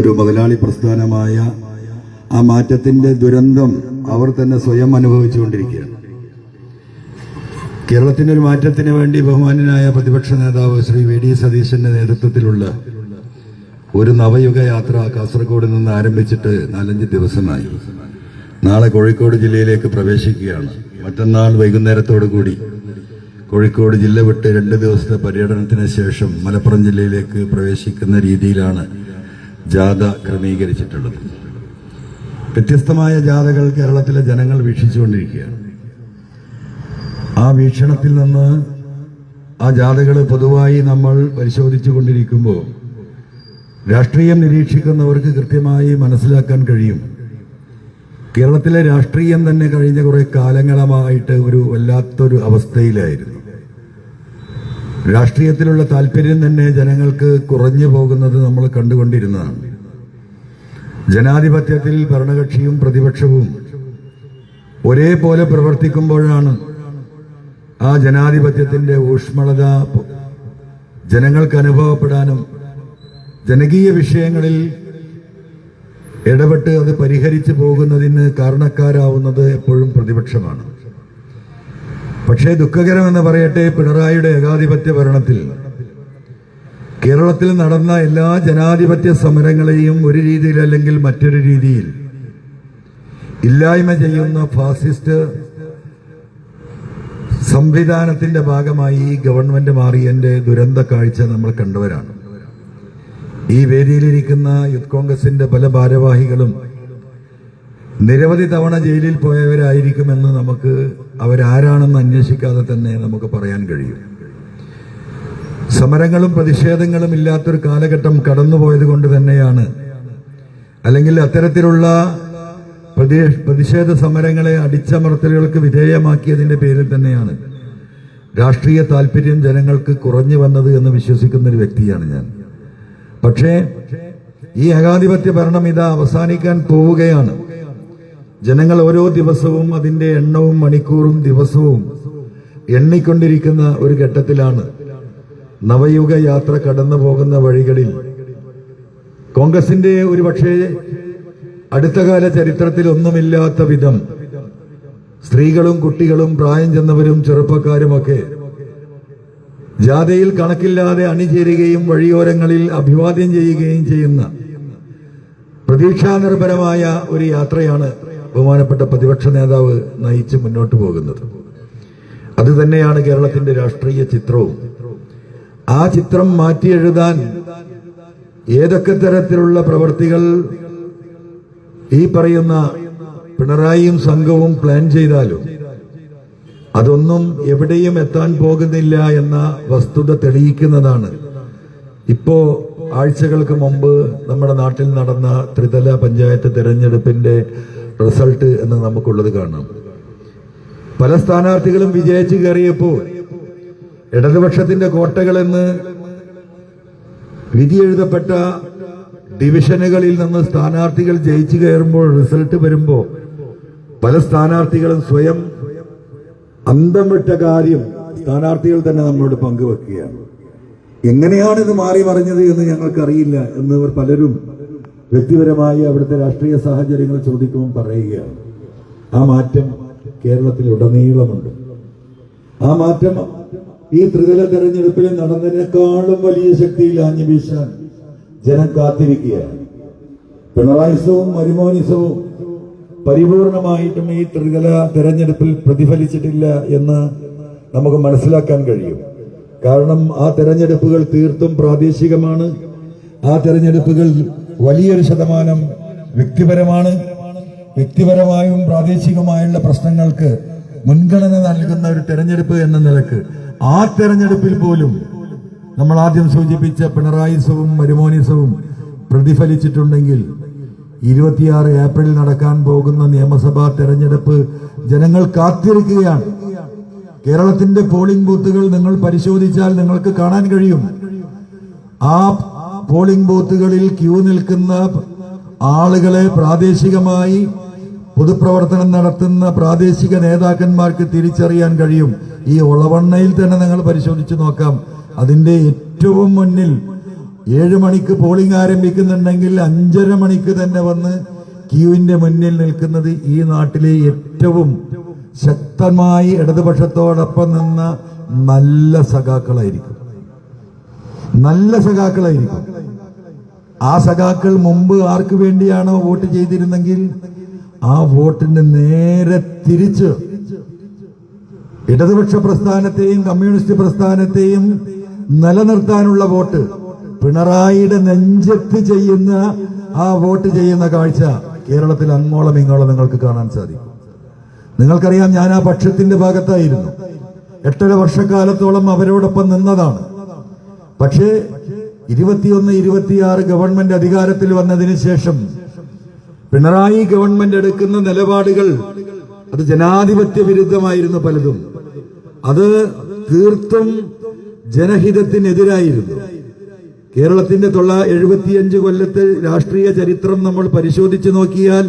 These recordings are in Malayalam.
ഒരു മുതലാളി പ്രസ്ഥാനമായ ആ മാറ്റത്തിന്റെ ദുരന്തം അവർ തന്നെ സ്വയം അനുഭവിച്ചുകൊണ്ടിരിക്കുകയാണ്. കേരളത്തിന്റെ ഒരു മാറ്റത്തിന് വേണ്ടി ബഹുമാനനായ പ്രതിപക്ഷ നേതാവ് ശ്രീ വി ഡി സതീശന്റെ നേതൃത്വത്തിലുള്ള ഒരു നവയുഗ യാത്ര കാസർഗോഡ് നിന്ന് ആരംഭിച്ചിട്ട് നാലഞ്ച് ദിവസമായി. നാളെ കോഴിക്കോട് ജില്ലയിലേക്ക് പ്രവേശിക്കുകയാണ്. മറ്റന്നാൾ വൈകുന്നേരത്തോടു കൂടി കോഴിക്കോട് ജില്ല വിട്ട് രണ്ട് ദിവസത്തെ പര്യടനത്തിന് ശേഷം മലപ്പുറം ജില്ലയിലേക്ക് പ്രവേശിക്കുന്ന രീതിയിലാണ് ജാഥ ക്രമീകരിച്ചിട്ടുള്ളത്. വ്യത്യസ്തമായ ജാഥകൾ കേരളത്തിലെ ജനങ്ങൾ വീക്ഷിച്ചുകൊണ്ടിരിക്കുകയാണ്. ആ വീക്ഷണത്തിൽ നിന്ന് ആ ജാഥകൾ പൊതുവായി നമ്മൾ പരിശോധിച്ചു കൊണ്ടിരിക്കുമ്പോൾ രാഷ്ട്രീയം നിരീക്ഷിക്കുന്നവർക്ക് കൃത്യമായി മനസ്സിലാക്കാൻ കഴിയും. കേരളത്തിലെ രാഷ്ട്രീയം തന്നെ കഴിഞ്ഞ കുറെ കാലങ്ങളമായിട്ട് ഒരു വല്ലാത്തൊരു അവസ്ഥയിലായിരുന്നു. രാഷ്ട്രീയത്തിലുള്ള താല്പര്യം തന്നെ ജനങ്ങൾക്ക് കുറഞ്ഞു പോകുന്നത് നമ്മൾ കണ്ടുകൊണ്ടിരുന്നതാണ്. ജനാധിപത്യത്തിൽ ഭരണകക്ഷിയും പ്രതിപക്ഷവും ഒരേപോലെ പ്രവർത്തിക്കുമ്പോഴാണ് ആ ജനാധിപത്യത്തിന്റെ ഊഷ്മളത ജനങ്ങൾക്ക് അനുഭവപ്പെടാനും ജനകീയ വിഷയങ്ങളിൽ ഇടപെട്ട് അത് പരിഹരിച്ചു പോകുന്നതിന് കാരണക്കാരാവുന്നത് എപ്പോഴും പ്രതിപക്ഷമാണ്. പക്ഷേ ദുഃഖകരമെന്ന് പറയട്ടെ പിണറായിയുടെ ഏകാധിപത്യ ഭരണത്തിൽ. കേരളത്തിൽ നടന്ന എല്ലാ ജനാധിപത്യ സമരങ്ങളെയും ഒരു രീതിയിൽ അല്ലെങ്കിൽ മറ്റൊരു രീതിയിൽ ഇല്ലായ്മ ചെയ്യുന്ന ഫാസിസ്റ്റ് സംവിധാനത്തിന്റെ ഭാഗമായി ഗവൺമെന്റ് മാറിയതിന്റെ ദുരന്ത കാഴ്ച നമ്മൾ കണ്ടവരാണ്. ഈ വേദിയിലിരിക്കുന്ന യൂത്ത് കോൺഗ്രസിന്റെ പല ഭാരവാഹികളും നിരവധി തവണ ജയിലിൽ പോയവരായിരിക്കുമെന്ന് നമുക്ക് അവരാരാണെന്ന് അന്വേഷിക്കാതെ തന്നെ നമുക്ക് പറയാൻ കഴിയും. സമരങ്ങളും പ്രതിഷേധങ്ങളും ഇല്ലാത്തൊരു കാലഘട്ടം കടന്നുപോയത് കൊണ്ട് തന്നെയാണ്. അല്ലെങ്കിൽ അത്തരത്തിലുള്ള പ്രതി- പ്രതിഷേധ സമരങ്ങളെ അടിച്ചമർത്തലുകൾക്ക് വിധേയമാക്കിയതിന്റെ പേരിൽ തന്നെയാണ് രാഷ്ട്രീയ താല്പര്യം ജനങ്ങൾക്ക് കുറഞ്ഞു വന്നത് എന്ന് വിശ്വസിക്കുന്ന ഒരു വ്യക്തിയാണ് ഞാൻ. പക്ഷേ ഈ ഏകാധിപത്യ ഭരണം ഇതാ അവസാനിക്കാൻ പോവുകയാണ്. ജനങ്ങൾ ഓരോ ദിവസവും അതിന്റെ എണ്ണവും മണിക്കൂറും ദിവസവും എണ്ണിക്കൊണ്ടിരിക്കുന്ന ഒരു ഘട്ടത്തിലാണ് നവയുഗ യാത്ര കടന്നു പോകുന്ന വഴികളിൽ. കോൺഗ്രസിന്റെ ഒരു പക്ഷേ അടുത്ത കാല ചരിത്രത്തിൽ ഒന്നുമില്ലാത്ത വിധം സ്ത്രീകളും കുട്ടികളും പ്രായം ചെന്നവരും ചെറുപ്പക്കാരുമൊക്കെ ജാഥയിൽ കണക്കില്ലാതെ അണിചേരുകയും വഴിയോരങ്ങളിൽ അഭിവാദ്യം ചെയ്യുകയും ചെയ്യുന്ന പ്രതീക്ഷാനിർഭരമായ ഒരു യാത്രയാണ് ബഹുമാനപ്പെട്ട പ്രതിപക്ഷ നേതാവ് നയിച്ച് മുന്നോട്ട് പോകുന്നത്. അത് തന്നെയാണ് കേരളത്തിന്റെ രാഷ്ട്രീയ ചിത്രവും. ആ ചിത്രം മാറ്റി എഴുതാൻ ഏതൊക്കെ തരത്തിലുള്ള പ്രവർത്തികൾ ഈ പറയുന്ന പിണറായിയും സംഘവും പ്ലാൻ ചെയ്താലും അതൊന്നും എവിടെയും എത്താൻ പോകുന്നില്ല എന്ന വസ്തുത തെളിയിക്കുന്നതാണ്. ഇപ്പോ ആഴ്ചകൾക്ക് മുമ്പ് നമ്മുടെ നാട്ടിൽ നടന്ന ത്രിതല പഞ്ചായത്ത് തെരഞ്ഞെടുപ്പിന്റെ റിസൾട്ട് എന്ന് നമുക്കുള്ളത് കാണാം. പല സ്ഥാനാർത്ഥികളും വിജയിച്ചു കയറിയപ്പോൾ ഇടതുപക്ഷത്തിന്റെ കോട്ടകളെന്ന് വിധി എഴുതപ്പെട്ട ഡിവിഷനുകളിൽ നിന്ന് സ്ഥാനാർത്ഥികൾ ജയിച്ചു കയറുമ്പോൾ റിസൾട്ട് വരുമ്പോൾ പല സ്ഥാനാർത്ഥികളും സ്വയം അന്തം വിട്ട കാര്യം സ്ഥാനാർത്ഥികൾ തന്നെ നമ്മളോട് പങ്കുവെക്കുകയാണ്. എങ്ങനെയാണ് ഇത് മാറി മറിഞ്ഞത് എന്ന് ഞങ്ങൾക്കറിയില്ല എന്നിവർ പലരും വ്യക്തിപരമായി അവിടുത്തെ രാഷ്ട്രീയ സാഹചര്യങ്ങൾ ചോദിക്കുമ്പോൾ പറയുകയാണ്. ആ മാറ്റം കേരളത്തിൽ ഉടനീളമുണ്ട്. ആ മാറ്റം ഈ ത്രിതല തെരഞ്ഞെടുപ്പിൽ നടന്നതിനേക്കാളും വലിയ ശക്തിയിൽ ആഞ്ഞു വീശാൻ ജനം കാത്തിരിക്കുകയാണ്. പിണറായിസവും മരുമോനിസവും പരിപൂർണമായിട്ടും ഈ ത്രിതല തെരഞ്ഞെടുപ്പിൽ പ്രതിഫലിച്ചിട്ടില്ല എന്ന് നമുക്ക് മനസ്സിലാക്കാൻ കഴിയും. കാരണം ആ തെരഞ്ഞെടുപ്പുകൾ തീർത്തും പ്രാദേശികമാണ്. ആ തെരഞ്ഞെടുപ്പുകൾ വലിയൊരു ശതമാനം വ്യക്തിപരമാണ്. വ്യക്തിപരമായും പ്രാദേശികമായുള്ള പ്രശ്നങ്ങൾക്ക് മുൻഗണന നൽകുന്ന ഒരു തെരഞ്ഞെടുപ്പ് എന്ന നിലയ്ക്ക് ആ തെരഞ്ഞെടുപ്പിൽ പോലും നമ്മൾ ആദ്യം സൂചിപ്പിച്ച പിണറായിസവും മരുമോനിസവും പ്രതിഫലിച്ചിട്ടുണ്ടെങ്കിൽ ഇരുപത്തിയാറ് ഏപ്രിൽ നടക്കാൻ പോകുന്ന നിയമസഭാ തെരഞ്ഞെടുപ്പ് ജനങ്ങൾ കാത്തിരിക്കുകയാണ്. കേരളത്തിന്റെ പോളിംഗ് ബൂത്തുകൾ നിങ്ങൾ പരിശോധിച്ചാൽ നിങ്ങൾക്ക് കാണാൻ കഴിയും. ആ പോളിംഗ് ബൂത്തുകളിൽ ക്യൂ നിൽക്കുന്ന ആളുകളെ പ്രാദേശികമായി പൊതുപ്രവർത്തനം നടത്തുന്ന പ്രാദേശിക നേതാക്കന്മാർക്ക് തിരിച്ചറിയാൻ കഴിയും. ഈ ഒളവണ്ണയിൽ തന്നെ നിങ്ങൾ പരിശോധിച്ചു നോക്കാം. അതിന്റെ ഏറ്റവും മുന്നിൽ ഏഴ് മണിക്ക് പോളിംഗ് ആരംഭിക്കുന്നുണ്ടെങ്കിൽ അഞ്ചര മണിക്ക് തന്നെ വന്ന് ക്യൂവിന്റെ മുന്നിൽ നിൽക്കുന്നത് ഈ നാട്ടിലെ ഏറ്റവും ശക്തമായി ഇടതുപക്ഷത്തോടൊപ്പം നിന്ന നല്ല സഖാക്കളായിരിക്കും. നല്ല സഖാക്കളായിരിക്കും. ആ സഖാക്കൾ മുമ്പ് ആർക്ക് വേണ്ടിയാണോ വോട്ട് ചെയ്തിരുന്നെങ്കിൽ ആ വോട്ടിന് നേരെ തിരിച്ച് ഇടതുപക്ഷ പ്രസ്ഥാനത്തെയും കമ്മ്യൂണിസ്റ്റ് പ്രസ്ഥാനത്തെയും നിലനിർത്താനുള്ള വോട്ട് പിണറായിയുടെ നെഞ്ചത്ത് ചെയ്യുന്ന ആ വോട്ട് ചെയ്യുന്ന കാഴ്ച കേരളത്തിൽ അങ്ങോളം ഇങ്ങോളം നിങ്ങൾക്ക് കാണാൻ സാധിക്കും. നിങ്ങൾക്കറിയാം ഞാൻ ആ പക്ഷത്തിന്റെ ഭാഗത്തായിരുന്നു. എട്ടര വർഷക്കാലത്തോളം അവരോടൊപ്പം നിന്നതാണ്. പക്ഷേ ഇരുപത്തിയൊന്ന് ഇരുപത്തിയാറ് ഗവൺമെന്റ് അധികാരത്തിൽ വന്നതിന് ശേഷം പിണറായി ഗവൺമെന്റ് എടുക്കുന്ന നിലപാടുകൾ അത് ജനാധിപത്യ വിരുദ്ധമായിരുന്നു പലതും. അത് തീർത്തും ജനഹിതത്തിനെതിരായിരുന്നു. കേരളത്തിന്റെ തൊള്ള എഴുപത്തിയഞ്ച് കൊല്ലത്തെ രാഷ്ട്രീയ ചരിത്രം നമ്മൾ പരിശോധിച്ചു നോക്കിയാൽ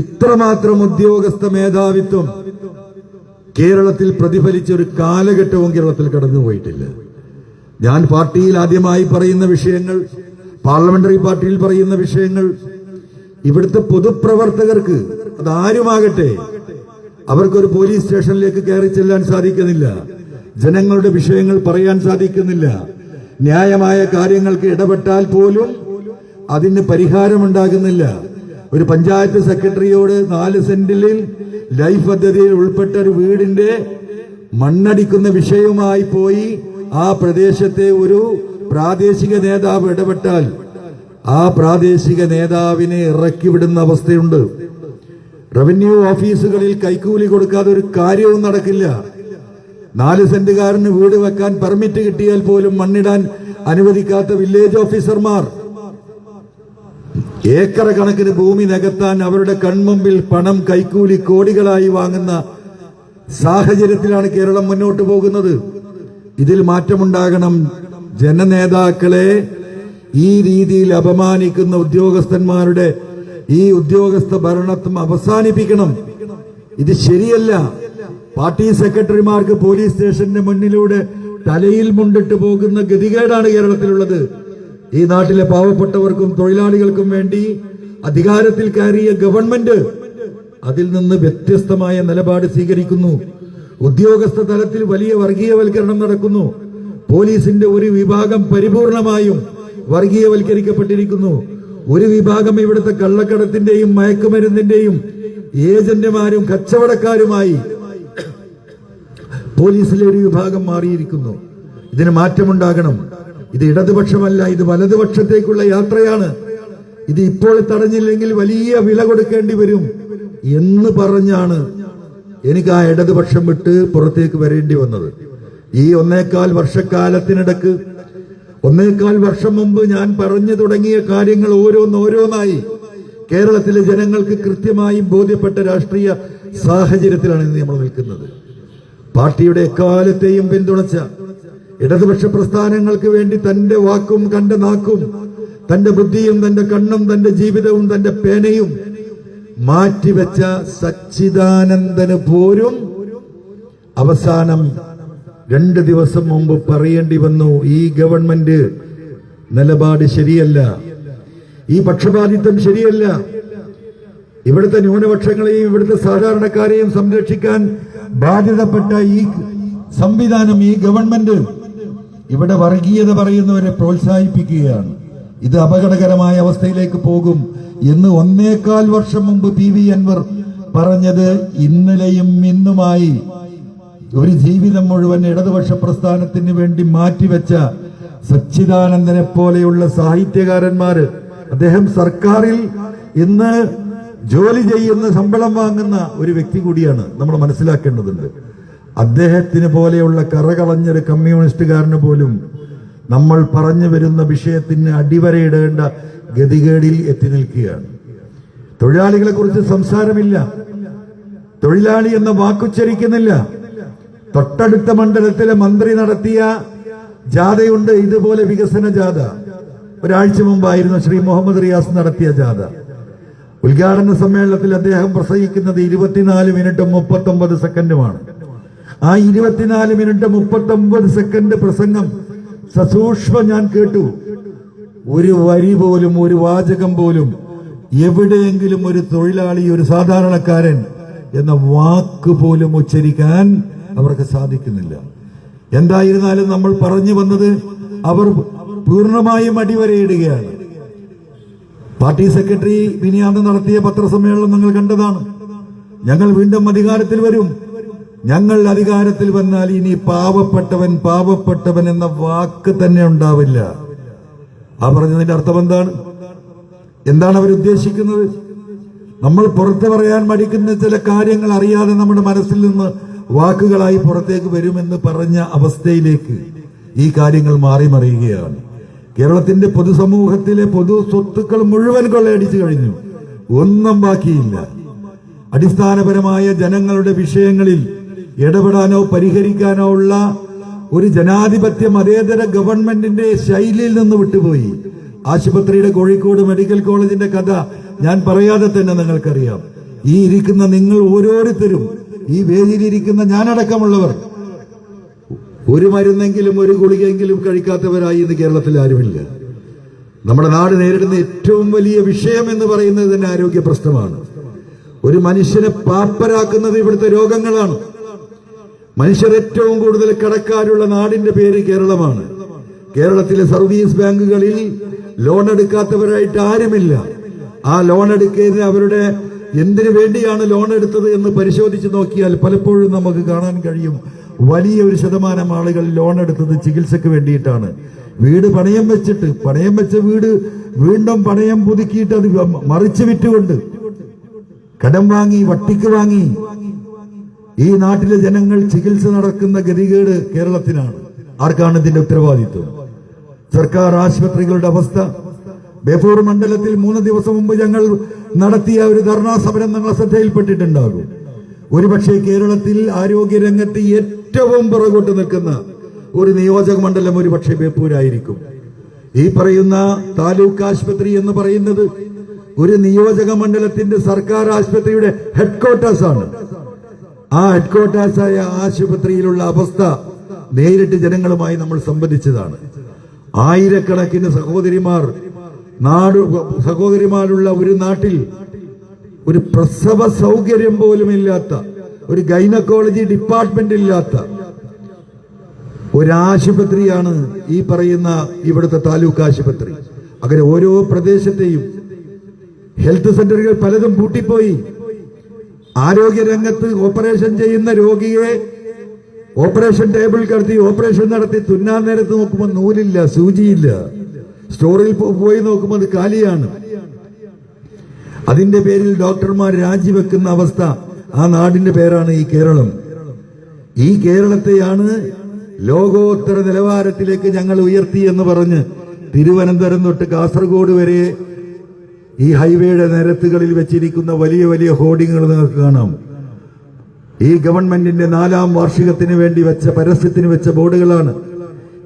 ഇത്രമാത്രം ഉദ്യോഗസ്ഥ മേധാവിത്വം കേരളത്തിൽ പ്രതിഫലിച്ച ഒരു കാലഘട്ടവും കേരളത്തിൽ കടന്നുപോയിട്ടില്ല. ഞാൻ പാർട്ടിയിൽ ആദ്യമായി പറയുന്ന വിഷയങ്ങൾ പാർലമെന്ററി പാർട്ടിയിൽ പറയുന്ന വിഷയങ്ങൾ ഇവിടുത്തെ പൊതുപ്രവർത്തകർക്ക് അതാരുമാകട്ടെ അവർക്കൊരു പോലീസ് സ്റ്റേഷനിലേക്ക് കയറി ചെല്ലാൻ സാധിക്കുന്നില്ല ജനങ്ങളുടെ വിഷയങ്ങൾ പറയാൻ സാധിക്കുന്നില്ല ന്യായമായ കാര്യങ്ങൾക്ക് ഇടപെട്ടാൽ പോലും അതിന് പരിഹാരമുണ്ടാകുന്നില്ല. ഒരു പഞ്ചായത്ത് സെക്രട്ടറിയോട് നാല് സെന്റിലിൽ ലൈഫ് പദ്ധതിയിൽ ഉൾപ്പെട്ട ഒരു വീടിന്റെ മണ്ണടിക്കുന്ന വിഷയവുമായി പോയി ആ പ്രദേശത്തെ ഒരു പ്രാദേശിക നേതാവ് ഇടപെട്ടാൽ ആ പ്രാദേശിക നേതാവിനെ ഇറക്കി വിടുന്ന അവസ്ഥയുണ്ട്. റവന്യൂ ഓഫീസുകളിൽ കൈക്കൂലി കൊടുക്കാതെ ഒരു കാര്യവും നടക്കില്ല. നാല് സെന്റുകാരന് വീട് വെക്കാൻ പെർമിറ്റ് കിട്ടിയാൽ പോലും മണ്ണിടാൻ അനുവദിക്കാത്ത വില്ലേജ് ഓഫീസർമാർ. ഏക്കറ കണക്കിന് ഭൂമി നികത്താൻ അവരുടെ കൺമുമ്പിൽ പണം കൈക്കൂലി കോടികളായി വാങ്ങുന്ന സാഹചര്യത്തിലാണ് കേരളം മുന്നോട്ട് പോകുന്നത്. ഇതിൽ മാറ്റമുണ്ടാകണം. ജനനേതാക്കളെ ഈ രീതിയിൽ അപമാനിക്കുന്ന ഉദ്യോഗസ്ഥന്മാരുടെ ഈ ഉദ്യോഗസ്ഥ ഭരണത്വം അവസാനിപ്പിക്കണം. ഇത് ശരിയല്ല. പാർട്ടി സെക്രട്ടറിമാർക്ക് പോലീസ് സ്റ്റേഷന്റെ മുന്നിലൂടെ തലയിൽ മുണ്ടിട്ട് പോകുന്ന ഗതികേടാണ് കേരളത്തിലുള്ളത്. ഈ നാട്ടിലെ പാവപ്പെട്ടവർക്കും തൊഴിലാളികൾക്കും വേണ്ടി അധികാരത്തിൽ കയറിയ ഗവൺമെന്റ് അതിൽ നിന്ന് വ്യത്യസ്തമായ നിലപാട് സ്വീകരിക്കുന്നു. ഉദ്യോഗസ്ഥ തലത്തിൽ വലിയ വർഗീയവൽക്കരണം നടക്കുന്നു. പോലീസിന്റെ ഒരു വിഭാഗം പരിപൂർണമായും വർഗീയവൽക്കരിക്കപ്പെട്ടിരിക്കുന്നു. ഒരു വിഭാഗം ഇവിടുത്തെ കള്ളക്കടത്തിന്റെയും മയക്കുമരുന്നിന്റെയും ഏജന്റുമാരും കച്ചവടക്കാരുമായി പോലീസിലെ ഒരു വിഭാഗം മാറിയിരിക്കുന്നു. ഇതിന് മാറ്റമുണ്ടാകണം. ഇത് ഇടതുപക്ഷമല്ല ഇത് വലതുപക്ഷത്തേക്കുള്ള യാത്രയാണ്. ഇത് ഇപ്പോൾ തടഞ്ഞില്ലെങ്കിൽ വലിയ വില കൊടുക്കേണ്ടി വരും എന്ന് പറഞ്ഞാണ് എനിക്ക് ആ ഇടതുപക്ഷം വിട്ട് പുറത്തേക്ക് വരേണ്ടി വന്നത്. ഈ ഒന്നേക്കാൽ വർഷക്കാലത്തിനിടക്ക് ഒന്നേക്കാൽ വർഷം മുമ്പ് ഞാൻ പറഞ്ഞു തുടങ്ങിയ കാര്യങ്ങൾ ഓരോന്നോരോന്നായി കേരളത്തിലെ ജനങ്ങൾക്ക് കൃത്യമായി ബോധ്യപ്പെട്ട രാഷ്ട്രീയ സാഹചര്യത്തിലാണ് ഇന്ന് നമ്മൾ നിൽക്കുന്നത്. പാർട്ടിയുടെ എക്കാലത്തെയും പിന്തുണച്ച ഇടതുപക്ഷ പ്രസ്ഥാനങ്ങൾക്ക് വേണ്ടി തന്റെ വാക്കും തന്റെ നാക്കും തന്റെ ബുദ്ധിയും തന്റെ കണ്ണും തന്റെ ജീവിതവും തന്റെ പേനയും മാറ്റിവെച്ച സച്ചിദാനന്ദന് പോലും അവസാനം രണ്ട് ദിവസം മുമ്പ് പറയേണ്ടി വന്നു ഈ ഗവൺമെന്റ് നിലപാട് ശരിയല്ല. ഈ പക്ഷപാതിത്വം ശരിയല്ല. ഇവിടുത്തെ ന്യൂനപക്ഷങ്ങളെയും ഇവിടുത്തെ സാധാരണക്കാരെയും സംരക്ഷിക്കാൻ ബാധ്യതപ്പെട്ട ഈ സംവിധാനം ഈ ഗവൺമെന്റ് ഇവിടെ വർഗീയത പറയുന്നവരെ പ്രോത്സാഹിപ്പിക്കുകയാണ്. ഇത് അപകടകരമായ അവസ്ഥയിലേക്ക് പോകും. എന്ന് ഒന്നേകാൽ വർഷം മുമ്പ് പി വി അൻവർ പറഞ്ഞത് ഇന്നലെയും ഇന്നുമായി. ഒരു ജീവിതം മുഴുവൻ ഇടതുപക്ഷ പ്രസ്ഥാനത്തിന് വേണ്ടി മാറ്റിവെച്ച സച്ചിദാനന്ദനെ പോലെയുള്ള സാഹിത്യകാരന്മാര് അദ്ദേഹം സർക്കാരിൽ ഇന്ന് ജോലി ചെയ്യുന്ന ശമ്പളം വാങ്ങുന്ന ഒരു വ്യക്തി കൂടിയാണ് നമ്മൾ മനസ്സിലാക്കേണ്ടതുണ്ട്. അദ്ദേഹത്തിന് പോലെയുള്ള കറകളഞ്ഞൊരു കമ്മ്യൂണിസ്റ്റുകാരന് പോലും നമ്മൾ പറഞ്ഞു വരുന്ന വിഷയത്തിന് അടിവരയിടേണ്ട ഗതികേടിൽ എത്തി നിൽക്കുകയാണ്. തൊഴിലാളികളെ കുറിച്ച് സംസാരമില്ല. തൊഴിലാളി എന്ന വാക്കുച്ചരിക്കുന്നില്ല. തൊട്ടടുത്ത മണ്ഡലത്തിലെ മന്ത്രി നടത്തിയ ജാഥയുണ്ട്. ഇതുപോലെ വികസന ജാഥ. ഒരാഴ്ച മുമ്പായിരുന്നു ശ്രീ മുഹമ്മദ് റിയാസ് നടത്തിയ ജാഥ. ഉദ്ഘാടന സമ്മേളനത്തിൽ അദ്ദേഹം പ്രസംഗിക്കുന്നത് ഇരുപത്തിനാല് മിനിറ്റ് മുപ്പത്തൊമ്പത് സെക്കൻഡുമാണ്. ആ ഇരുപത്തിനാല് മിനിറ്റ് മുപ്പത്തൊമ്പത് സെക്കൻഡ് പ്രസംഗം സസൂക്ഷ്മം ഞാൻ കേട്ടു. ഒരു വരി പോലും ഒരു വാചകം പോലും എവിടെയെങ്കിലും ഒരു തൊഴിലാളി ഒരു സാധാരണക്കാരൻ എന്ന വാക്ക് പോലും ഉച്ചരിക്കാൻ അവർക്ക് സാധിക്കുന്നില്ല. എന്തായിരുന്നാലും നമ്മൾ പറഞ്ഞു വന്നത് അവർ പൂർണമായും അടിവരയിടുകയാണ്. പാർട്ടി സെക്രട്ടറി വിനിയാന്ന് നടത്തിയ പത്രസമ്മേളനം നിങ്ങൾ കണ്ടതാണ്. ഞങ്ങൾ വീണ്ടും അധികാരത്തിൽ വരും. ഞങ്ങൾ അധികാരത്തിൽ വന്നാൽ ഇനി പാവപ്പെട്ടവൻ പാവപ്പെട്ടവൻ എന്ന വാക്ക് തന്നെ ഉണ്ടാവില്ല. ആ പറഞ്ഞതിന്റെ അർത്ഥം എന്താണ്? എന്താണ് അവർ ഉദ്ദേശിക്കുന്നത്? നമ്മൾ പുറത്ത് പറയാൻ മടിക്കുന്ന ചില കാര്യങ്ങൾ അറിയാതെ നമ്മുടെ മനസ്സിൽ നിന്ന് വാക്കുകളായി പുറത്തേക്ക് വരുമെന്ന് പറഞ്ഞ അവസ്ഥയിലേക്ക് ഈ കാര്യങ്ങൾ മാറി മറിയുകയാണ്. കേരളത്തിന്റെ പൊതുസമൂഹത്തിലെ പൊതു സ്വത്തുക്കൾ മുഴുവൻ കൊള്ളയടിച്ചു കഴിഞ്ഞു. ഒന്നും ബാക്കിയില്ല. അടിസ്ഥാനപരമായ ജനങ്ങളുടെ വിഷയങ്ങളിൽ ഇടപെടാനോ പരിഹരിക്കാനോ ഉള്ള ഒരു ജനാധിപത്യ മതേതര ഗവൺമെന്റിന്റെ ശൈലിയിൽ നിന്ന് വിട്ടുപോയി. ആശുപത്രിയുടെ കോഴിക്കോട് മെഡിക്കൽ കോളേജിന്റെ കഥ ഞാൻ പറയാതെ തന്നെ നിങ്ങൾക്കറിയാം. ഈ ഇരിക്കുന്ന നിങ്ങൾ ഓരോരുത്തരും ഈ വേദിയിലിരിക്കുന്ന ഞാനടക്കമുള്ളവർ ഒരു മരുന്നെങ്കിലും ഒരു ഗുളികയെങ്കിലും കഴിക്കാത്തവരായി ഇന്ന് കേരളത്തിൽ ആരുമില്ല. നമ്മുടെ നാട് നേരിടുന്ന ഏറ്റവും വലിയ വിഷയം എന്ന് പറയുന്നത് തന്നെ ആരോഗ്യ പ്രശ്നമാണ് ഒരു മനുഷ്യനെ പാപ്പരാക്കുന്നത് ഇവിടുത്തെ രോഗങ്ങളാണ്. മനുഷ്യർ ഏറ്റവും കൂടുതൽ കടക്കാരുള്ള നാടിന്റെ പേര് കേരളമാണ്. കേരളത്തിലെ സർവീസ് ബാങ്കുകളിൽ ലോൺ എടുക്കാത്തവരായിട്ട് ആരുമില്ല. ആ ലോൺ എടുക്കുന്നത് അവരുടെ എന്തിനു വേണ്ടിയാണ് ലോൺ എടുത്തത് എന്ന് പരിശോധിച്ച് നോക്കിയാൽ പലപ്പോഴും നമുക്ക് കാണാൻ കഴിയും. വലിയ ഒരു ശതമാനം ആളുകൾ ലോൺ എടുത്തത് ചികിത്സക്ക് വേണ്ടിയിട്ടാണ്. വീട് പണയം വെച്ചിട്ട് പണയം വെച്ച വീട് വീണ്ടും പണയം പുതുക്കിയിട്ട് അത് മറിച്ച് വിറ്റുകൊണ്ട് കടം വാങ്ങി വട്ടിക്ക് വാങ്ങി ഈ നാട്ടിലെ ജനങ്ങൾ ചികിത്സ നടക്കുന്ന ഗതികേട് കേരളത്തിനാണ്. ആർക്കാണ് ഇതിന്റെ ഉത്തരവാദിത്വം? സർക്കാർ ആശുപത്രികളുടെ അവസ്ഥ. ബേപ്പൂർ മണ്ഡലത്തിൽ മൂന്ന് ദിവസം മുമ്പ് ഞങ്ങൾ നടത്തിയ ഒരു ധർണാ സമരം നമ്മൾ ശ്രദ്ധയിൽപ്പെട്ടിട്ടുണ്ടാകും. ഒരുപക്ഷെ കേരളത്തിൽ ആരോഗ്യരംഗത്ത് ഏറ്റവും പുറകോട്ട് നിൽക്കുന്ന ഒരു നിയോജക മണ്ഡലം ഒരുപക്ഷെ ബേപ്പൂരായിരിക്കും. ഈ പറയുന്ന താലൂക്ക് ആശുപത്രി എന്ന് പറയുന്നത് ഒരു നിയോജക മണ്ഡലത്തിന്റെ സർക്കാർ ആശുപത്രിയുടെ ഹെഡ്ക്വാർട്ടേഴ്സ് ആണ് ആ ഹെഡ്ക്വാർട്ടേഴ്സായ ആശുപത്രിയിലുള്ള അവസ്ഥ നേരിട്ട് ജനങ്ങളുമായി നമ്മൾ സംബന്ധിച്ചതാണ്. ആയിരക്കണക്കിന് സഹോദരിമാർ നാട് സഹോദരിമാരുള്ള ഒരു നാട്ടിൽ ഒരു പ്രസവ സൗകര്യം പോലും ഇല്ലാത്ത ഒരു ഗൈനക്കോളജി ഡിപ്പാർട്ട്മെന്റ് ഇല്ലാത്ത ഒരാശുപത്രിയാണ് ഈ പറയുന്ന ഇവിടുത്തെ താലൂക്ക് ആശുപത്രി. അങ്ങനെ ഓരോ പ്രദേശത്തെയും ഹെൽത്ത് സെന്ററുകൾ പലതും പൂട്ടിപ്പോയി. ആരോഗ്യരംഗത്ത് ഓപ്പറേഷൻ ചെയ്യുന്ന രോഗിയെ ഓപ്പറേഷൻ ടേബിൾ കിടത്തി ഓപ്പറേഷൻ നടത്തി തുന്നാൻ നേരത്ത് നോക്കുമ്പോൾ നൂലില്ല സൂചിയില്ല. സ്റ്റോറിൽ പോയി നോക്കുമ്പോൾ അത് കാലിയാണ്. അതിന്റെ പേരിൽ ഡോക്ടർമാർ രാജിവെക്കുന്ന അവസ്ഥ ആ നാടിന്റെ പേരാണ് ഈ കേരളം. ഈ കേരളത്തെയാണ് ലോകോത്തര നിലവാരത്തിലേക്ക് ഞങ്ങൾ ഉയർത്തി എന്ന് പറഞ്ഞ് തിരുവനന്തപുരം തൊട്ട് കാസർഗോഡ് വരെ ഈ ഹൈവേയുടെ നിരത്തുകളിൽ വെച്ചിരിക്കുന്ന വലിയ വലിയ ഹോർഡിങ്ങുകൾ നിങ്ങൾക്ക് കാണാം. ഈ ഗവൺമെന്റിന്റെ നാലാം വാർഷികത്തിന് വേണ്ടി വെച്ച പരസ്യത്തിന് വെച്ച ബോർഡുകളാണ്.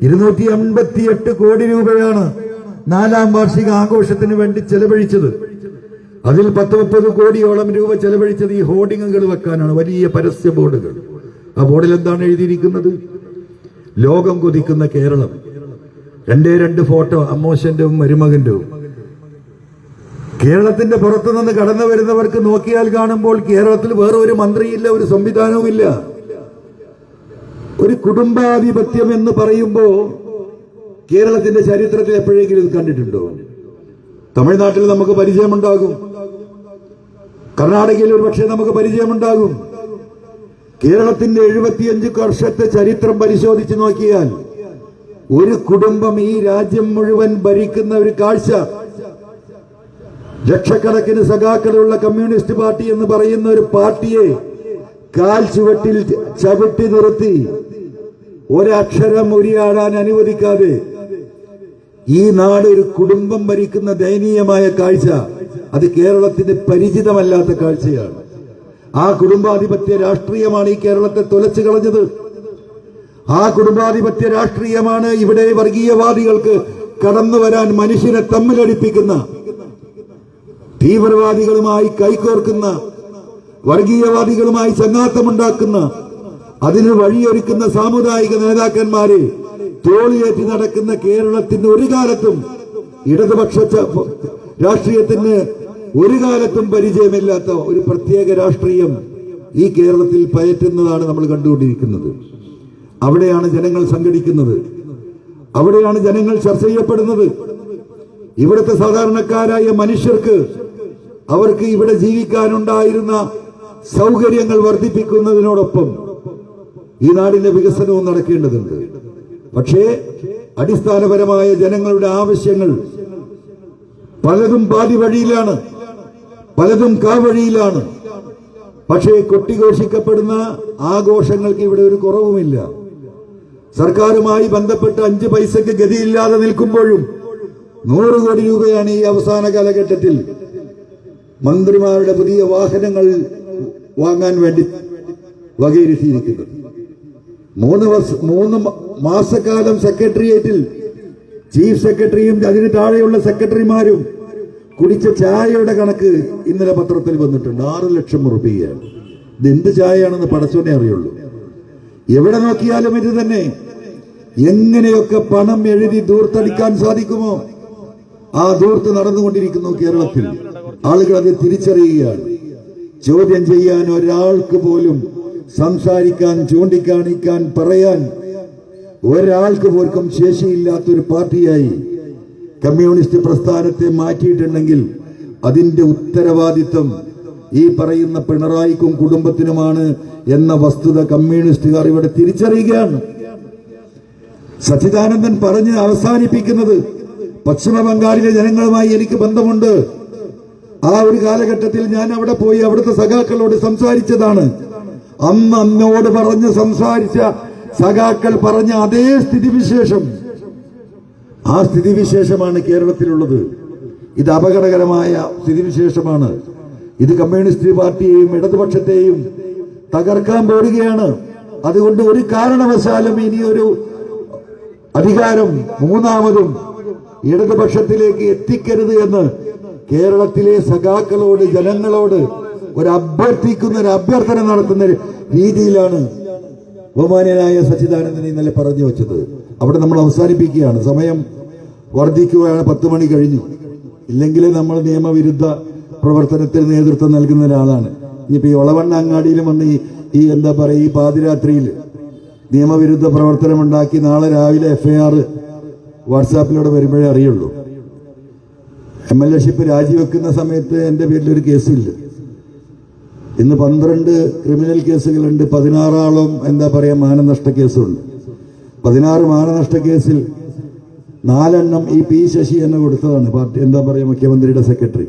ഇരുന്നൂറ്റി അമ്പത്തിയെട്ട് കോടി രൂപയാണ് നാലാം വാർഷിക ആഘോഷത്തിന് വേണ്ടി ചെലവഴിച്ചത്. അതിൽ പത്ത് മുപ്പത് കോടിയോളം രൂപ ചെലവഴിച്ചത് ഈ ഹോർഡിങ്ങുകൾ വെക്കാനാണ് വലിയ പരസ്യ ബോർഡുകൾ. ആ ബോർഡിൽ എന്താണ് എഴുതിയിരിക്കുന്നത്? ലോകം കൊതിക്കുന്ന കേരളം. രണ്ടേ രണ്ട് ഫോട്ടോ അമ്മോശന്റെയും മരുമകന്റെയും കേരളത്തിന്റെ പുറത്തു നിന്ന് കടന്നു വരുന്നവർക്ക് നോക്കിയാൽ കാണുമ്പോൾ കേരളത്തിൽ വേറെ ഒരു മന്ത്രിയില്ല ഒരു സംവിധാനവുമില്ല. ഒരു കുടുംബാധിപത്യം എന്ന് പറയുമ്പോൾ കേരളത്തിന്റെ ചരിത്രത്തിൽ എപ്പോഴെങ്കിലും ഇത് കണ്ടിട്ടുണ്ടോ? തമിഴ്നാട്ടിൽ നമുക്ക് പരിചയമുണ്ടാകും. കർണാടകയിൽ ഒരു പക്ഷേ നമുക്ക് പരിചയമുണ്ടാകും. കേരളത്തിന്റെ എഴുപത്തിയഞ്ച് വർഷത്തെ ചരിത്രം പരിശോധിച്ച് നോക്കിയാൽ ഒരു കുടുംബം ഈ രാജ്യം മുഴുവൻ ഭരിക്കുന്ന ഒരു കാഴ്ച ലക്ഷക്കണക്കിന് സഖാക്കളുള്ള കമ്മ്യൂണിസ്റ്റ് പാർട്ടി എന്ന് പറയുന്ന ഒരു പാർട്ടിയെ കാൽ ചുവട്ടിൽ ചവിട്ടി നിർത്തി. ഒരക്ഷരം ഉരിയാടാൻ അനുവദിക്കാതെ ഈ നാട് ഒരു കുടുംബം ഭരിക്കുന്ന ദയനീയമായ കാഴ്ച. അത് കേരളത്തിന് പരിചിതമല്ലാത്ത കാഴ്ചയാണ്. ആ കുടുംബാധിപത്യ രാഷ്ട്രീയമാണ് ഈ കേരളത്തെ തുലച്ചു കളഞ്ഞത്. ആ കുടുംബാധിപത്യ രാഷ്ട്രീയമാണ് ഇവിടെ വർഗീയവാദികൾക്ക് കടന്നു വരാൻ മനുഷ്യനെ തമ്മിലടിപ്പിക്കുന്ന തീവ്രവാദികളുമായി കൈകോർക്കുന്ന വർഗീയവാദികളുമായി ചങ്ങാത്തമുണ്ടാക്കുന്ന അതിന് വഴിയൊരുക്കുന്ന സാമുദായിക നേതാക്കന്മാരെ തോളിയേറ്റി നടക്കുന്ന കേരളത്തിന്റെ ഒരു കാലത്തും ഇടതുപക്ഷ രാഷ്ട്രീയത്തിന് ഒരു കാലത്തും പരിചയമില്ലാത്ത ഒരു പ്രത്യേക രാഷ്ട്രീയം ഈ കേരളത്തിൽ പയറ്റുന്നതാണ് നമ്മൾ കണ്ടുകൊണ്ടിരിക്കുന്നത്. അവിടെയാണ് ജനങ്ങൾ സംഘടിക്കുന്നത്. അവിടെയാണ് ജനങ്ങൾ ചർച്ച ചെയ്യപ്പെടുന്നത്. ഇവിടുത്തെ സാധാരണക്കാരായ മനുഷ്യർക്ക് അവർക്ക് ഇവിടെ ജീവിക്കാനുണ്ടായിരുന്ന സൗകര്യങ്ങൾ വർദ്ധിപ്പിക്കുന്നതിനോടൊപ്പം ഈ നാടിന്റെ വികസനവും നടക്കേണ്ടതുണ്ട്. പക്ഷേ അടിസ്ഥാനപരമായ ജനങ്ങളുടെ ആവശ്യങ്ങൾ പലതും പാതി വഴിയിലാണ് പലതും കാവഴിയിലാണ് പക്ഷേ കൊട്ടിഘോഷിക്കപ്പെടുന്ന ആഘോഷങ്ങൾക്ക് ഇവിടെ ഒരു കുറവുമില്ല. സർക്കാരുമായി ബന്ധപ്പെട്ട് അഞ്ച് പൈസക്ക് ഗതിയില്ലാതെ നിൽക്കുമ്പോഴും നൂറ് കോടി രൂപയാണ് ഈ അവസാന കാലഘട്ടത്തിൽ മന്ത്രിമാരുടെ പുതിയ വാഹനങ്ങൾ വാങ്ങാൻ വേണ്ടി വകയിരുത്തിയിരിക്കുന്നത് മൂന്ന് വർഷ മൂന്ന് മാസക്കാലം സെക്രട്ടേറിയറ്റിൽ ചീഫ് സെക്രട്ടറിയും അതിന് താഴെയുള്ള സെക്രട്ടറിമാരും കുടിച്ച ചായയുടെ കണക്ക് ഇന്നലെ പത്രത്തിൽ വന്നിട്ടുണ്ട്. ആറ് ലക്ഷം റുപ്യയാണ് ഇത് എന്ത് ചായയാണെന്ന് പടച്ചോനെ അറിയുള്ളൂ. എവിടെ നോക്കിയാലും ഇത് തന്നെ. എങ്ങനെയൊക്കെ പണം എഴുതി ദൂർത്തടിക്കാൻ സാധിക്കുമോ? ആ ദൂർത്ത് നടന്നുകൊണ്ടിരിക്കുന്നു കേരളത്തിൽ. ആളുകൾ അത് തിരിച്ചറിയുകയാണ്. ചോദ്യം ചെയ്യാൻ ഒരാൾക്ക് പോലും സംസാരിക്കാൻ ചൂണ്ടിക്കാണിക്കാൻ പറയാൻ ഒരാൾക്ക് പോലും ശേഷിയില്ലാത്തൊരു പാർട്ടിയായി കമ്മ്യൂണിസ്റ്റ് പ്രസ്ഥാനത്തെ മാറ്റിയിട്ടുണ്ടെങ്കിൽ അതിന്റെ ഉത്തരവാദിത്വം ഈ പറയുന്ന പിണറായിക്കും കുടുംബത്തിനുമാണ് എന്ന വസ്തുത കമ്മ്യൂണിസ്റ്റുകാർ ഇവിടെ തിരിച്ചറിയുകയാണ്. സച്ചിദാനന്ദൻ പറഞ്ഞ് അവസാനിപ്പിക്കുന്നത് പശ്ചിമ ബംഗാളിലെ ജനങ്ങളുമായി എനിക്ക് ബന്ധമുണ്ട്. ആ ഒരു കാലഘട്ടത്തിൽ ഞാൻ അവിടെ പോയി അവിടുത്തെ സഖാക്കളോട് സംസാരിച്ചതാണ്. അമ്മ അമ്മയോട് പറഞ്ഞ് സംസാരിച്ച സഖാക്കൾ പറഞ്ഞ അതേ സ്ഥിതിവിശേഷം. ആ സ്ഥിതിവിശേഷമാണ് കേരളത്തിലുള്ളത്. ഇത് അപകടകരമായ സ്ഥിതിവിശേഷമാണ്. ഇത് കമ്മ്യൂണിസ്റ്റ് പാർട്ടിയെയും ഇടതുപക്ഷത്തെയും തകർക്കാൻ പോരുകയാണ്. അതുകൊണ്ട് ഒരു കാരണവശാലും ഇനിയൊരു അധികാരം മൂന്നാമതും ഇടതുപക്ഷത്തിലേക്ക് എത്തിക്കരുത് എന്ന് കേരളത്തിലെ സഖാക്കളോട് ജനങ്ങളോട് ഒരു അഭ്യർത്ഥിക്കുന്ന ഒരു അഭ്യർത്ഥന നടത്തുന്ന രീതിയിലാണ് ബഹുമാനായ സച്ചിദാനന്ദൻ ഇന്നലെ പറഞ്ഞു വെച്ചത്. അവിടെ നമ്മൾ അവസാനിപ്പിക്കുകയാണ്. സമയം വർദ്ധിക്കുകയാണ്. പത്ത് മണി കഴിഞ്ഞു. ഇല്ലെങ്കിൽ നമ്മൾ നിയമവിരുദ്ധ പ്രവർത്തനത്തിന് നേതൃത്വം നൽകുന്ന ഒരാളാണ്. ഇനിയിപ്പോ ഈ ഒളവണ്ണ അങ്ങാടിയിൽ വന്ന് ഈ എന്താ പറയുക ഈ പാതിരാത്രിയിൽ നിയമവിരുദ്ധ പ്രവർത്തനം ഉണ്ടാക്കി നാളെ രാവിലെ എഫ്ഐആർ വാട്സാപ്പിലൂടെ വരുമ്പോഴേ അറിയുള്ളൂ. എം എൽ എ ഷിപ്പ് രാജിവെക്കുന്ന സമയത്ത് എന്റെ പേരിൽ ഒരു കേസില്ല. ഇന്ന് പന്ത്രണ്ട് ക്രിമിനൽ കേസുകളുണ്ട്. പതിനാറാളം എന്താ പറയാ മാനനഷ്ട കേസുണ്ട്. പതിനാറ് മാനനഷ്ട കേസിൽ നാലെണ്ണം ഈ പി ശശി എന്നെ കൊടുത്തതാണ്. പാർട്ടി എന്താ പറയാ മുഖ്യമന്ത്രിയുടെ സെക്രട്ടറി.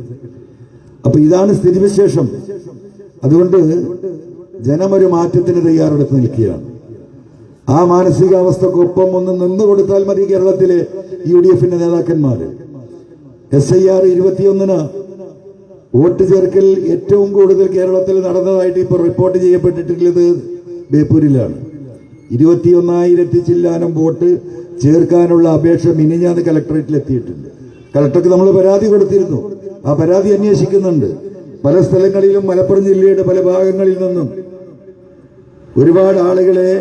അപ്പൊ ഇതാണ് സ്ഥിതിവിശേഷം. അതുകൊണ്ട് ജനമൊരു മാറ്റത്തിന് തയ്യാറെടുത്ത് നിൽക്കുകയാണ്. ആ മാനസികാവസ്ഥക്കൊപ്പം ഒന്ന് നിന്നു കൊടുത്താൽ മതി കേരളത്തിലെ യു ഡി എഫിന്റെ നേതാക്കന്മാര്. എസ് ഐ ആർ ഇരുപത്തിയൊന്നിന് വോട്ട് ചേർക്കൽ ഏറ്റവും കൂടുതൽ കേരളത്തിൽ നടന്നതായിട്ട് ഇപ്പോൾ റിപ്പോർട്ട് ചെയ്യപ്പെട്ടിട്ടുള്ളത് ബേപ്പൂരിലാണ്. ഇരുപത്തിയൊന്നായിരത്തി ചില്ലാനം വോട്ട് ചേർക്കാനുള്ള അപേക്ഷ മിനിഞ്ഞാന്ന് കലക്ടറേറ്റിൽ എത്തിയിട്ടുണ്ട്. കലക്ടർക്ക് നമ്മൾ പരാതി കൊടുത്തിരുന്നു. ആ പരാതി അന്വേഷിക്കുന്നുണ്ട്. പല സ്ഥലങ്ങളിലും മലപ്പുറം ജില്ലയുടെ പല ഭാഗങ്ങളിൽ നിന്നും ഒരുപാട് ആളുകളെ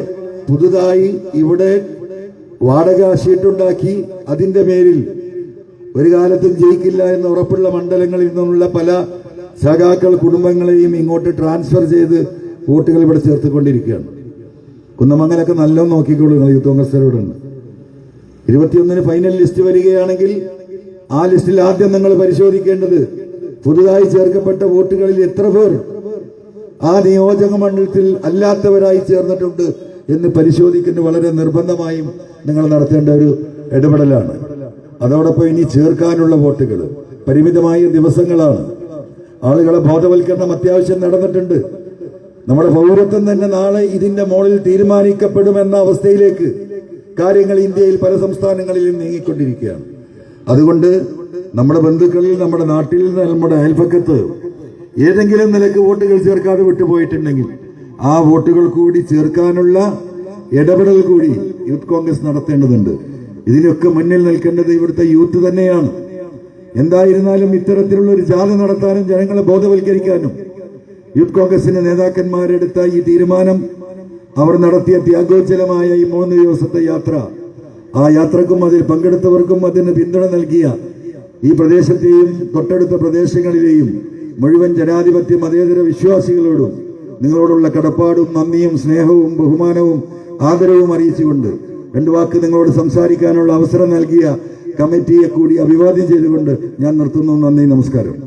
പുതുതായി ഇവിടെ വാടക ഷീട്ടുണ്ടാക്കി അതിന്റെ പേരിൽ ഒരു കാലത്തും ജയിക്കില്ല എന്ന് ഉറപ്പുള്ള മണ്ഡലങ്ങളിൽ നിന്നുള്ള പല സഖാക്കൾ കുടുംബങ്ങളെയും ഇങ്ങോട്ട് ട്രാൻസ്ഫർ ചെയ്ത് വോട്ടുകൾ ഇവിടെ ചേർത്തുകൊണ്ടിരിക്കുകയാണ്. കുന്നമംഗലൊക്കെ നല്ലോണം നോക്കിക്കോളൂ നിങ്ങൾ യൂത്ത് കോൺഗ്രസ്സുകാരോടുണ്ട് ഇരുപത്തിയൊന്നിന് ഫൈനൽ ലിസ്റ്റ് വരികയാണെങ്കിൽ ആ ലിസ്റ്റിൽ ആദ്യം നിങ്ങൾ പരിശോധിക്കേണ്ടത് പുതുതായി ചേർക്കപ്പെട്ട വോട്ടുകളിൽ എത്ര പേർ ആ നിയോജക മണ്ഡലത്തിൽ അല്ലാത്തവരായി ചേർന്നിട്ടുണ്ട് എന്ന് പരിശോധിക്കുന്നത് വളരെ നിർബന്ധമായും നിങ്ങൾ നടത്തേണ്ട ഒരു ഇടപെടലാണ്. അതോടൊപ്പം ഇനി ചേർക്കാനുള്ള വോട്ടുകൾ. പരിമിതമായ ദിവസങ്ങളാണ്. ആളുകളെ ബോധവൽക്കരണം അത്യാവശ്യം നടന്നിട്ടുണ്ട്. നമ്മുടെ പൗരത്വം തന്നെ നാളെ ഇതിന്റെ മോളിൽ തീരുമാനിക്കപ്പെടുമെന്ന അവസ്ഥയിലേക്ക് കാര്യങ്ങൾ ഇന്ത്യയിൽ പല സംസ്ഥാനങ്ങളിലും നീങ്ങിക്കൊണ്ടിരിക്കുകയാണ്. അതുകൊണ്ട് നമ്മുടെ ബന്ധുക്കളിൽ നമ്മുടെ നാട്ടിൽ നമ്മുടെ അയൽപ്പക്കത്ത് ഏതെങ്കിലും നിലയ്ക്ക് വോട്ടുകൾ ചേർക്കാതെ വിട്ടുപോയിട്ടുണ്ടെങ്കിൽ ആ വോട്ടുകൾ കൂടി ചേർക്കാനുള്ള ഇടപെടൽ കൂടി യൂത്ത് കോൺഗ്രസ് നടത്തേണ്ടതുണ്ട്. ഇതിനൊക്കെ മുന്നിൽ നിൽക്കേണ്ടത് ഇവിടുത്തെ യൂത്ത് തന്നെയാണ്. എന്തായിരുന്നാലും ഇത്തരത്തിലുള്ള ഒരു ജാഥ നടത്താനും ജനങ്ങളെ ബോധവൽക്കരിക്കാനും യൂത്ത് കോൺഗ്രസിന്റെ നേതാക്കന്മാരെടുത്ത ഈ തീരുമാനം അവർ നടത്തിയ ത്യാഗോജ്ജലമായ ഈ മൂന്ന് ദിവസത്തെ യാത്ര ആ യാത്രക്കും അതിൽ പങ്കെടുത്തവർക്കും അതിന് പിന്തുണ നൽകിയ ഈ പ്രദേശത്തെയും തൊട്ടടുത്ത പ്രദേശങ്ങളിലെയും മുഴുവൻ ജനാധിപത്യ മതേതര വിശ്വാസികളോടും നിങ്ങളോടുള്ള കടപ്പാടും നന്ദിയും സ്നേഹവും ബഹുമാനവും ആദരവും അറിയിച്ചുകൊണ്ട് രണ്ടു വാക്ക് നിങ്ങളോട് സംസാരിക്കാനുള്ള അവസരം നൽകിയ കമ്മിറ്റിയെ കൂടി അഭിവാദ്യം ചെയ്തുകൊണ്ട് ഞാൻ നിർത്തുന്നു. നന്ദി നമസ്കാരം.